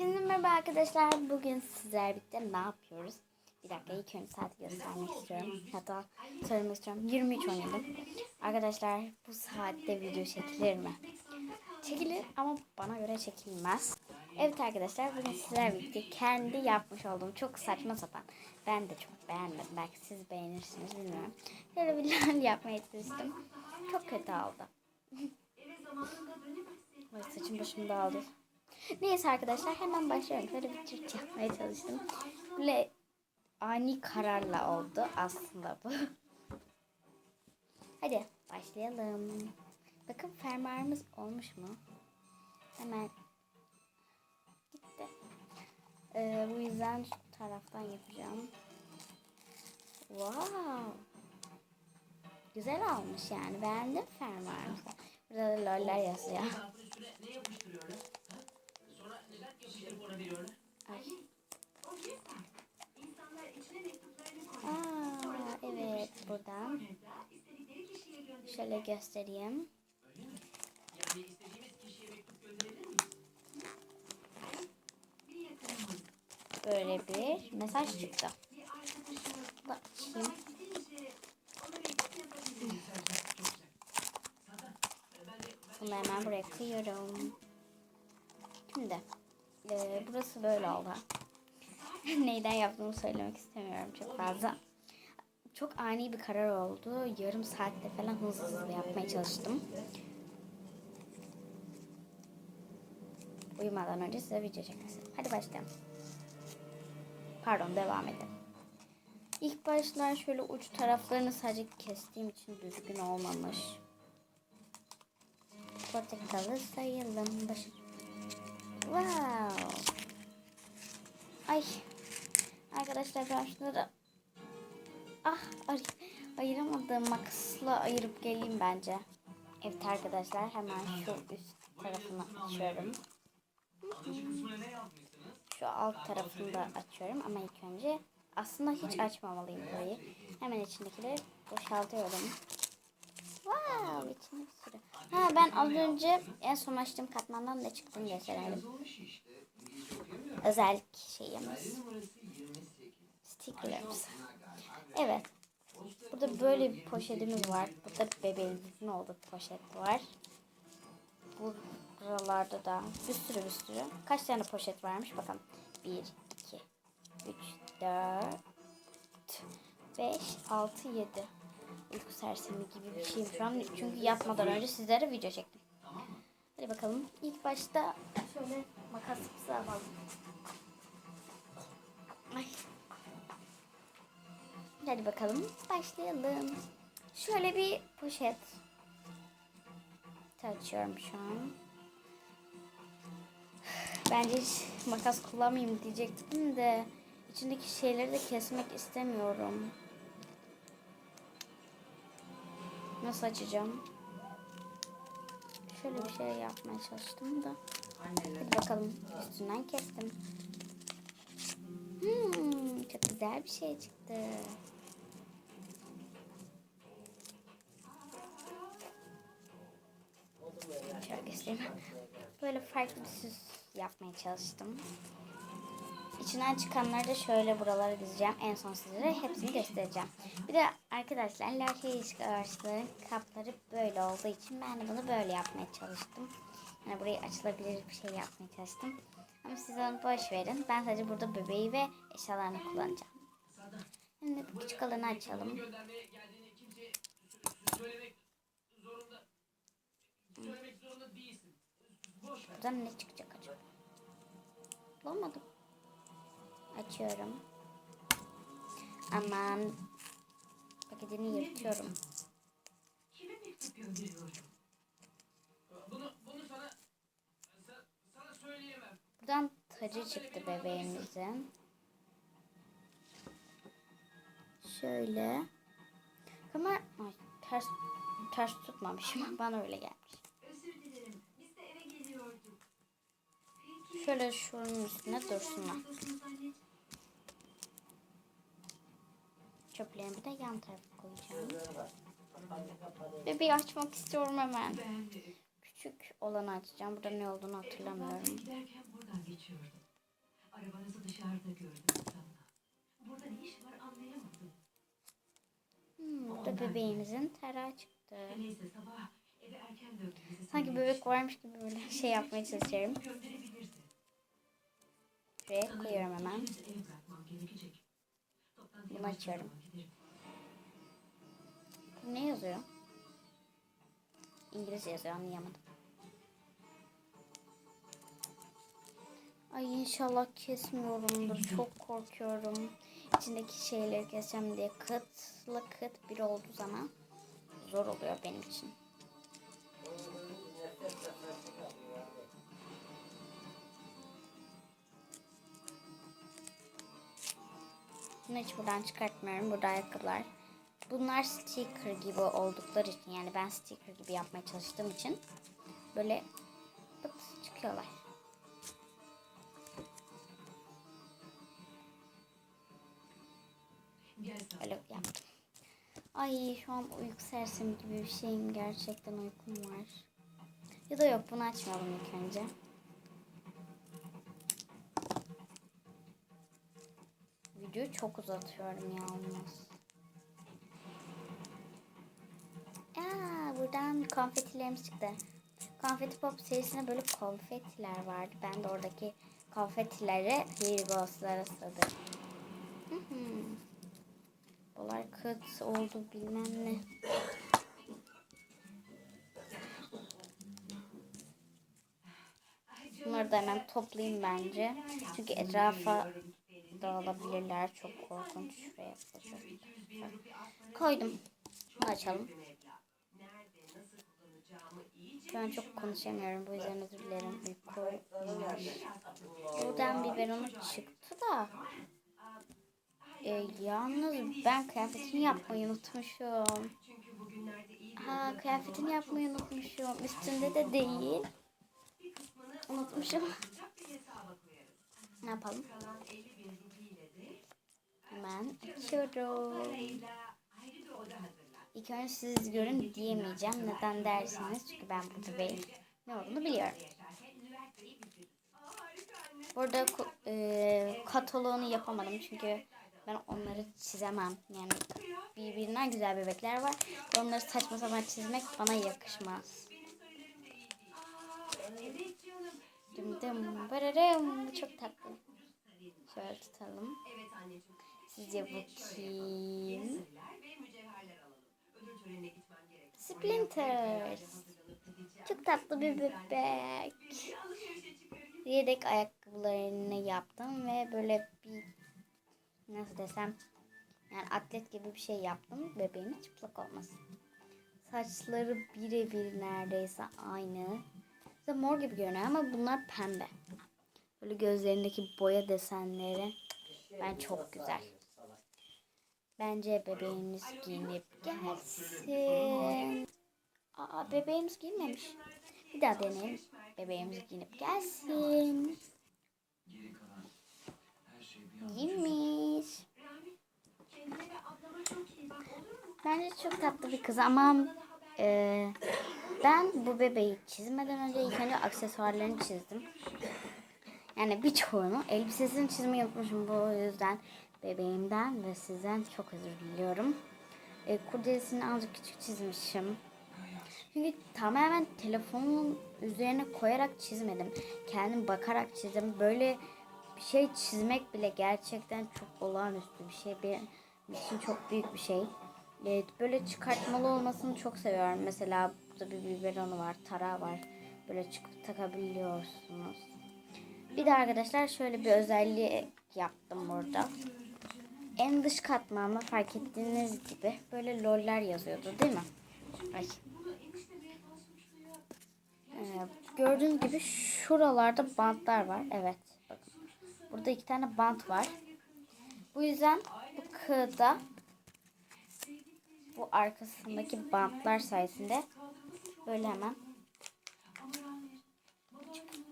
Hepinize merhaba arkadaşlar. Bugün sizler birlikte ne yapıyoruz? Bir dakika ilk önce saati göstermek istiyorum. Hatta söylemek istiyorum. 23.17. Arkadaşlar bu saatte video çekilir mi? Çekilir ama bana göre çekilmez. Evet arkadaşlar bugün sizler birlikte kendi yapmış olduğum çok saçma sapan. Ben de çok beğenmedim. Belki siz beğenirsiniz bilmiyorum. Böyle bir lal yapmaya çalıştım. Çok kötü oldu. Ay saçım başım dağıldı. Neyse arkadaşlar hemen başlıyorum. Şöyle bir çift yapmaya çalıştım. Böyle ani kararla oldu aslında bu. Hadi başlayalım. Bakın fermuarımız olmuş mu? Hemen gitti. Ee, bu yüzden şu taraftan yapacağım. Wow. Güzel olmuş yani. Beğendim fermuarımızı. Burada da loller yazıyor. Ne yapıştırıyorlar? Ha? Sonra neden yapıştırıp ona veriyorlar? Ay. Aa, evet buradan. Şöyle göstereyim. Böyle bir mesaj çıktı. Bak açayım. Bunu hemen buraya koyuyorum. Şimdi e, burası böyle oldu. Neyden yaptığımı söylemek istemiyorum çok fazla. Çok ani bir karar oldu. Yarım saatte falan hızlı hızlı yapmaya çalıştım. Uyumadan önce size video çekmek istedim. Hadi başlayalım. Pardon devam edelim. İlk başlar şöyle uç taraflarını sadece kestiğim için düzgün olmamış. Portakalı sayalım. Başı. Wow. Ay. Arkadaşlar ben şunları ah ay ayıramadım. Makasla ayırıp geleyim bence. Evet arkadaşlar hemen şu üst tarafını açıyorum. Şu alt tarafını da açıyorum ama ilk önce aslında hiç açmamalıyım burayı. Hemen içindekileri boşaltıyorum. Wow, bir sürü. Ha ben az önce en son açtığım katmandan da çıktım gösterelim. Yazılmış işte. İngilizce okuyamıyorum. Özel şeyimiz. Numarası 28. Stickerlarımız. Evet. Burada böyle bir poşetimiz var. Burada bebeğimizin olduğu poşet var. Buralarda da bir sürü bir sürü. Kaç tane poşet varmış bakalım. 1, 2, 3, 4, 5, 6, 7. Uyku sersemi gibi bir şeyim şu an. Çünkü yatmadan önce sizlere video çektim. Hadi bakalım. İlk başta şöyle makasımızı alalım. Ay. Hadi bakalım başlayalım. Şöyle bir poşet. Açıyorum şu an. Bence hiç makas kullanmayayım diyecektim de içindeki şeyleri de kesmek istemiyorum. Nasıl açacağım? Şöyle bir şey yapmaya çalıştım da. Hadi bakalım üstünden kestim. Hmm, çok güzel bir şey çıktı. Şöyle göstereyim. Böyle farklı bir süs yapmaya çalıştım. İçinden çıkanları da şöyle buralara dizeceğim. En son sizlere hepsini göstereceğim. Bir de arkadaşlar ilişki ağaçların kapları böyle olduğu için ben de bunu böyle yapmaya çalıştım. Yani burayı açılabilir bir şey yapmaya çalıştım. Ama siz onu boş verin. Ben sadece burada bebeği ve eşyalarını kullanacağım. Şimdi bu küçük alanı açalım. Buradan ne çıkacak acaba? Bulamadım. Açıyorum. Aman. Paketini yırtıyorum. Kime mektup gönderiyorum? Bunu bunu sana sa- sana söyleyemem. Buradan tacı çıktı bebeğimizin. Şöyle. Ama ay, ters ters tutmamışım. Bana öyle gelmiş. Şöyle şunun üstüne dursunlar. Çöplerimi de yan tarafa koyacağım. Bebeği açmak istiyorum hemen. Küçük olanı açacağım. Burada ne olduğunu hatırlamıyorum. giderken buradan geçiyordum. Arabanızı dışarıda gördüm. Burada ne iş var anlayamadım. Hmm, burada bebeğimizin tarağı çıktı. Neyse sabah eve erken döndüğünüzü Sanki bebek varmış gibi böyle şey yapmaya çalışıyorum. Şuraya koyuyorum hemen. Ev bırakmam gerekecek. Bunu açıyorum. Ne yazıyor? İngilizce yazıyor anlayamadım. Ay inşallah kesmiyorumdur. Çok korkuyorum. İçindeki şeyleri keseceğim diye kıtla kıt bir olduğu zaman zor oluyor benim için. Bunu hiç buradan çıkartmıyorum. Burada ayakkabılar. Bunlar sticker gibi oldukları için yani ben sticker gibi yapmaya çalıştığım için böyle pıt çıkıyorlar. Öyle yaptım. Ay şu an uyku sersemi gibi bir şeyim. Gerçekten uykum var. Ya da yok bunu açmayalım ilk önce. Videoyu çok uzatıyorum ya olmaz. Aa, buradan konfetilerimiz çıktı. Konfeti Pop serisinde böyle konfetiler vardı. Ben de oradaki konfetileri. Hı hı. Olay kıt oldu bilmem ne. Bunları da hemen toplayayım bence. Çünkü etrafa dağılabilirler. Çok korkunç. Şuraya koyacağım. Koydum. Açalım. An çok konuşamıyorum. Bu yüzden özür dilerim. Uyku. Buradan biberonu çıktı da. E, yalnız ben kıyafetini yapmayı unutmuşum. Ha kıyafetini yapmayı unutmuşum. Üstünde de değil. Unutmuşum. Ne yapalım? Hemen açıyorum. İlk önce siz görün diyemeyeceğim. Neden dersiniz? Çünkü ben bu bebeğin ne olduğunu biliyorum. Burada e, kataloğunu yapamadım çünkü ben onları çizemem. Yani birbirinden güzel bebekler var. Onları saçma sapan çizmek bana yakışmaz. Dım dım bararım. Çok tatlı. Şöyle tutalım. Sizce bu kim? Çok tatlı bir bebek. Yedek ayakkabılarını yaptım ve böyle bir nasıl desem yani atlet gibi bir şey yaptım bebeğimin çıplak olmasın. Saçları birebir neredeyse aynı. İşte mor gibi görünüyor ama bunlar pembe. Böyle gözlerindeki boya desenleri ben çok güzel. Bence bebeğimiz giyinip gelsin. Aa bebeğimiz giyinmemiş. Bir daha deneyelim. Bebeğimiz giyinip gelsin. Giymiş. Bence çok tatlı bir kız ama e, ben bu bebeği çizmeden önce ilk önce aksesuarlarını çizdim. Yani birçoğunu elbisesini çizmeyi unutmuşum bu yüzden bebeğimden ve sizden çok özür diliyorum. E, kurdelesini azıcık küçük çizmişim. Çünkü tamamen telefonun üzerine koyarak çizmedim. Kendim bakarak çizdim. Böyle bir şey çizmek bile gerçekten çok olağanüstü bir şey. Benim için çok büyük bir şey. Evet, böyle çıkartmalı olmasını çok seviyorum. Mesela burada bir biberonu var, tarağı var. Böyle çıkıp takabiliyorsunuz. Bir de arkadaşlar şöyle bir özelliği yaptım burada. En dış katmanında fark ettiğiniz gibi böyle loller yazıyordu değil mi? Ay. Ee, gördüğünüz gibi şuralarda bantlar var. Evet. Bakın. Burada iki tane bant var. Bu yüzden bu kığıda bu arkasındaki bantlar sayesinde böyle hemen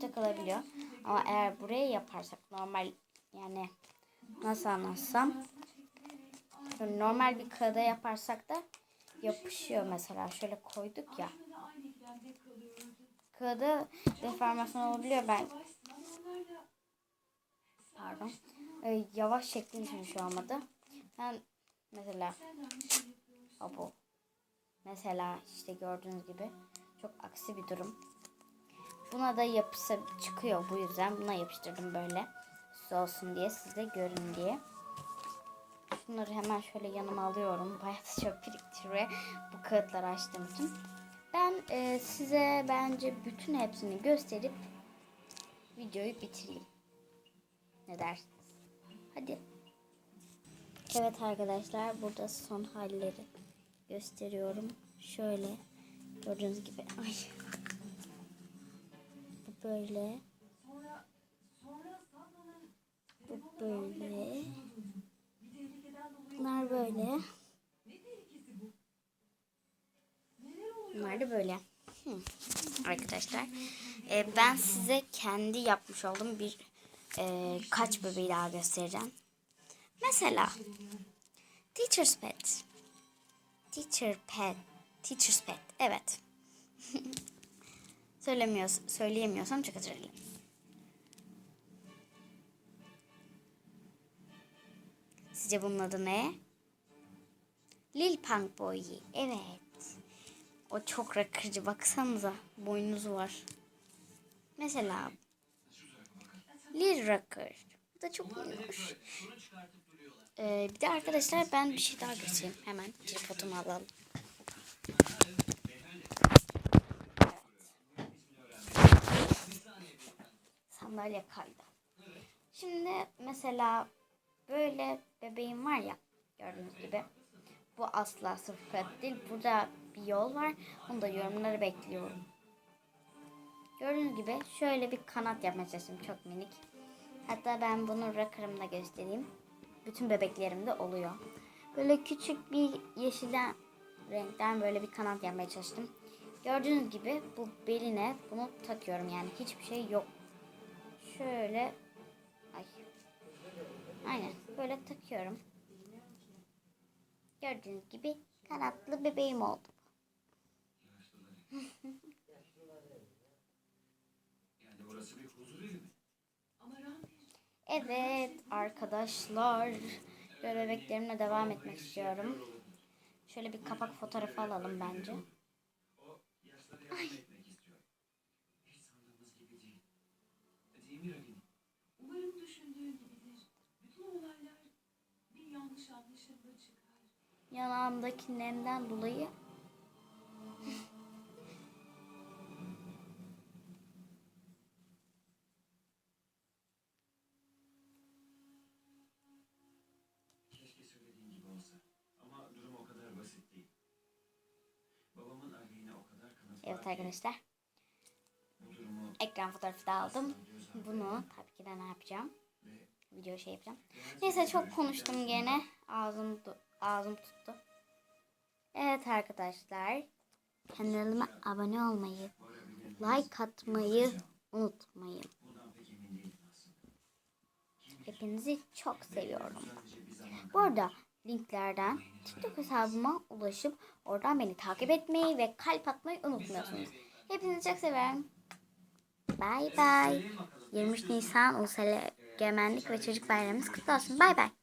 takılabiliyor. Ama eğer buraya yaparsak normal yani nasıl anlatsam böyle normal bir kağıda yaparsak da yapışıyor mesela. Şöyle koyduk ya. Kağıda deformasyon olabiliyor. Ben pardon. Ee, yavaş çektiğim için şey olmadı. Ben mesela abo mesela işte gördüğünüz gibi çok aksi bir durum. Buna da yapısı çıkıyor bu yüzden buna yapıştırdım böyle. Süs olsun diye siz de görün diye. Bunları hemen şöyle yanıma alıyorum. Bayağı da çok biriktir ve bu kağıtları açtığım için. Ben e, size bence bütün hepsini gösterip videoyu bitireyim. Ne dersiniz? Hadi. Evet arkadaşlar burada son halleri gösteriyorum. Şöyle gördüğünüz gibi. Ay. Bu böyle. Bu böyle. bir tehlikeden dolayı Bunlar böyle. Bunlar da böyle. Hı. Arkadaşlar e, ben size kendi yapmış olduğum bir e, kaç bebeği daha göstereceğim. Mesela Teacher's Pet. Teacher Pet. Teacher's Pet. Evet. Söylemiyoruz, söyleyemiyorsam çok özür dilerim. Sizce bunun adı ne? Lil Punk Boy. Evet. O çok rakıcı. Baksanıza. Boynuzu var. Mesela Lil Rocker. Bu da çok duruyorlar. Ee, bir de arkadaşlar ben bir şey daha göstereyim. Hemen tripodumu alalım. Sandalye kaydı. Şimdi mesela böyle bebeğim var ya gördüğünüz gibi. Bu asla kat değil. Burada bir yol var. Onu da yorumları bekliyorum. Gördüğünüz gibi şöyle bir kanat yapmaya çalıştım. Çok minik. Hatta ben bunu rocker'ımda göstereyim. Bütün bebeklerimde oluyor. Böyle küçük bir yeşilden renkten böyle bir kanat yapmaya çalıştım. Gördüğünüz gibi bu beline bunu takıyorum yani hiçbir şey yok. Şöyle ay. Aynen böyle takıyorum. Gördüğünüz gibi kanatlı bebeğim oldu. Evet arkadaşlar. Böyle bebeklerimle devam etmek istiyorum. Şöyle bir kapak fotoğrafı alalım bence. O yaşlara yardım etmek istiyor. Hiç sandığımız gibi değil. Değil mi Ragini? umarım düşündüğün gibidir. Bütün olaylar bir yanlış anlaşılma çıkar. Yanağımdaki nemden dolayı Keşke söylediğin gibi olsa. Ama durum o kadar basit değil. Babamın aleyhine o kadar kanıt Evet var ki arkadaşlar. bu durumu Ekran fotoğrafı da aldım. Bunu tabii ki de ne yapacağım? ve Video şey yapacağım. Neyse çok konuştum gene. Ağzım du- ağzım tuttu. Evet arkadaşlar. Kanalıma abone olmayı, like atmayı unutmayın. Hepinizi çok seviyorum. Bu arada linklerden TikTok hesabıma ulaşıp oradan beni takip etmeyi ve kalp atmayı unutmuyorsunuz. Hepinizi çok seviyorum. Bay bay. 23 Nisan Ulusal Egemenlik ve Çocuk Bayramımız kutlu olsun. Bay bay.